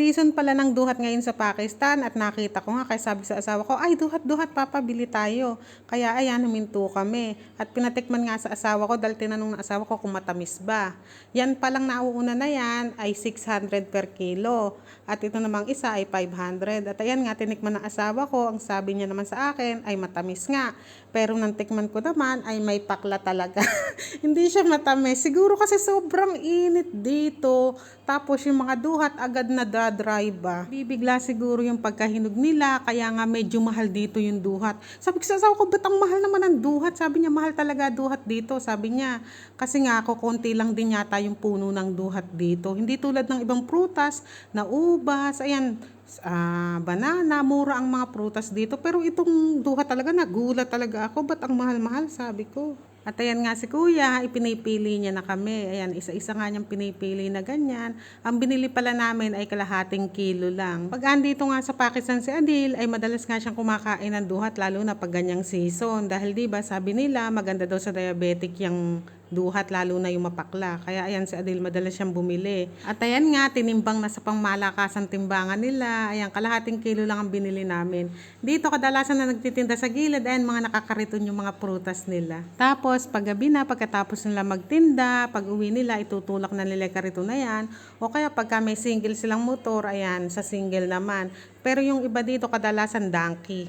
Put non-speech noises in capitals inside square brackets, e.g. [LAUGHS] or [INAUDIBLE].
Season pala ng duhat ngayon sa Pakistan at nakita ko nga kaya sabi sa asawa ko, ay duhat-duhat papabili tayo. Kaya ayan, huminto kami. At pinatikman nga sa asawa ko dahil tinanong ng asawa ko kung matamis ba. Yan palang nauuna na yan ay 600 per kilo. At ito namang isa ay 500. At ayan nga, tinikman ng asawa ko. Ang sabi niya naman sa akin ay matamis nga. Pero nang tikman ko naman ay may pakla talaga. [LAUGHS] Hindi siya matamis. Siguro kasi sobrang init dito. Tapos yung mga duhat agad na dry ba. Bibigla siguro yung pagkahinog nila. Kaya nga medyo mahal dito yung duhat. Sabi ko sa asawa ko, ba't ang mahal naman ang duhat? Sabi niya, mahal talaga duhat dito. Sabi niya, kasi nga ako, konti lang din yata yung puno ng duhat dito. Hindi tulad ng ibang prutas na ubas, ayan, ah, banana, mura ang mga prutas dito. Pero itong duha talaga, nagulat talaga ako. Ba't ang mahal-mahal, sabi ko. At ayan nga si kuya, ipinipili niya na kami. Ayan, isa-isa nga niyang pinipili na ganyan. Ang binili pala namin ay kalahating kilo lang. Pag andito nga sa Pakistan si Adil, ay madalas nga siyang kumakain ng duhat, lalo na pag ganyang season. Dahil di ba sabi nila, maganda daw sa diabetic yung duhat, lalo na yung mapakla. Kaya ayan si Adil, madalas siyang bumili. At ayan nga, tinimbang na sa pangmalakasang timbangan nila. Ayan, kalahating kilo lang ang binili namin. Dito kadalasan na nagtitinda sa gilid, ayan mga nakakariton yung mga prutas nila. Tapos, paggabi na, pagkatapos nila magtinda, pag uwi nila, itutulak na nila karito na yan. O kaya pagka may single silang motor, ayan, sa single naman. Pero yung iba dito, kadalasan donkey.